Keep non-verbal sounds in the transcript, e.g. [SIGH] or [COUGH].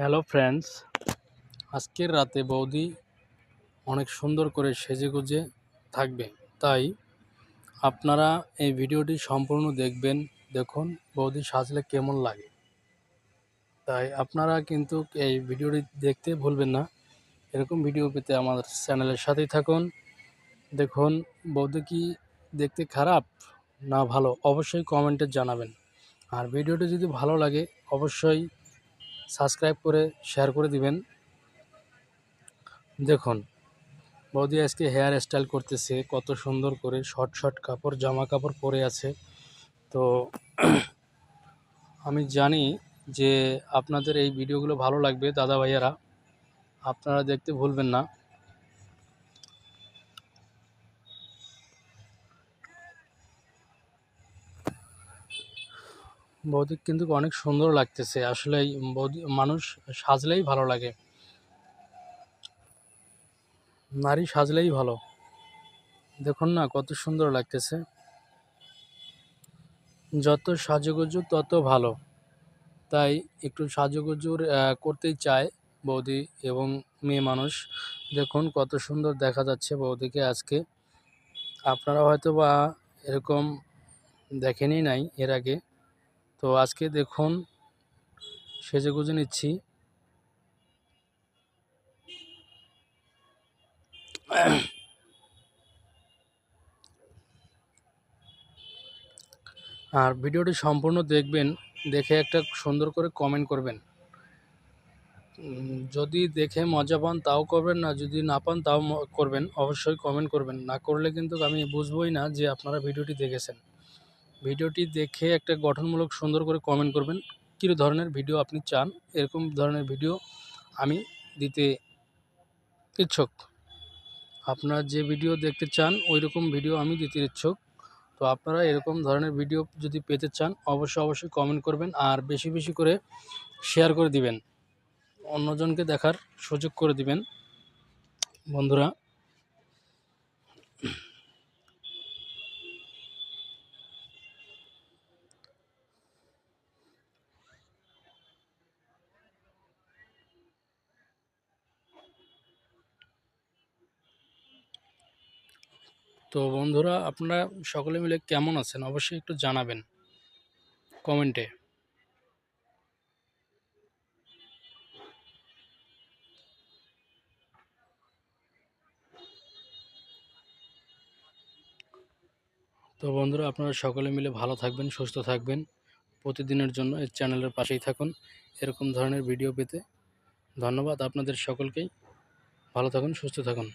Hello friends, আজকের রাতে বৌদি অনেক সুন্দর করে সেজেগুজে থাকবে। তাই আপনারা এই ভিডিওটি সম্পূর্ণ দেখবেন, দেখুন বৌদি সাজলে কেমন লাগে। তাই আপনারা কিন্তু এই ভিডিওটি দেখতে ভুলবেন না। এরকম ভিডিও পেতে আমার চ্যানেলের সাথেই থাকুন। দেখুন বৌদি কি দেখতে খারাপ না ভালো, অবশ্যই কমেন্টে জানাবেন। আর ভিডিওটি যদি ভালো লাগে, অবশ্যই সাবস্ক্রাইব করে শেয়ার করে দিবেন। দেখুন, বৌদি আজকে হেয়ার স্টাইল করতেছে, কত সুন্দর করে শর্ট শর্ট কাপড়, জামা কাপড় পরে আছে। তো [CLEARS THROAT] আমি জানি যে আপনাদের এই ভিডিওগুলো ভালো লাগবে, দাদা ভাইয়ারা। আপনারা দেখতে ভুলবেন না। বৌদি কিন্তু অনেক সুন্দর লাগতেছে। আসলে বৌদি, মানুষ সাজলেই ভালো লাগে। নারী সাজলেই ভালো। দেখুন না, কত সুন্দর লাগতেছে। যত সাজুগুজু, তত ভালো। তাই একটু সাজুগুজুর করতেই চায় বৌদি এবং মেয়ে মানুষ। দেখুন কত সুন্দর দেখা যাচ্ছে বৌদিকে আজকে। আপনারা হয়তো বা এরকম দেখেনি নাই এর আগে। তো আজকে দেখুন সেজেগুজে নিচ্ছি। আর ভিডিওটি সম্পূর্ণ দেখবেন, দেখে একটা সুন্দর করে কমেন্ট করবেন। যদি দেখে মজা পান তাও করবেন, না যদি না পান তাও করবেন, অবশ্যই কমেন্ট করবেন। না করলে কিন্তু আমি বুঝবই না যে আপনারা ভিডিওটি দেখেছেন। ভিডিওটি দেখে একটা গঠনমূলক সুন্দর করে কমেন্ট করবেন। কী ধরনের ভিডিও আপনি চান? এরকম ধরনের ভিডিও আমি দিতে ইচ্ছুক। আপনারা যে ভিডিও দেখতে চান ওই রকম ভিডিও আমি দিতে ইচ্ছুক। তো আপনারা এরকম ধরনের ভিডিও যদি পেতে চান, অবশ্যই অবশ্যই কমেন্ট করবেন আর বেশি বেশি করে শেয়ার করে দিবেন। অন্যজনকে দেখার সুযোগ করে দিবেন। বন্ধুরা তো বন্ধুরা, আপনারা সকলে মিলে কেমন আছেন? অবশ্যই একটু জানাবেন কমেন্টে। তো বন্ধুরা, আপনারা সকলে মিলে ভালো থাকবেন, সুস্থ থাকবেন। প্রতিদিনের জন্য এই চ্যানেলের পাশেই থাকুন। এরকম ধরনের ভিডিও পেতে ধন্যবাদ। আপনাদের সকলকেই ভালো থাকুন, সুস্থ থাকুন।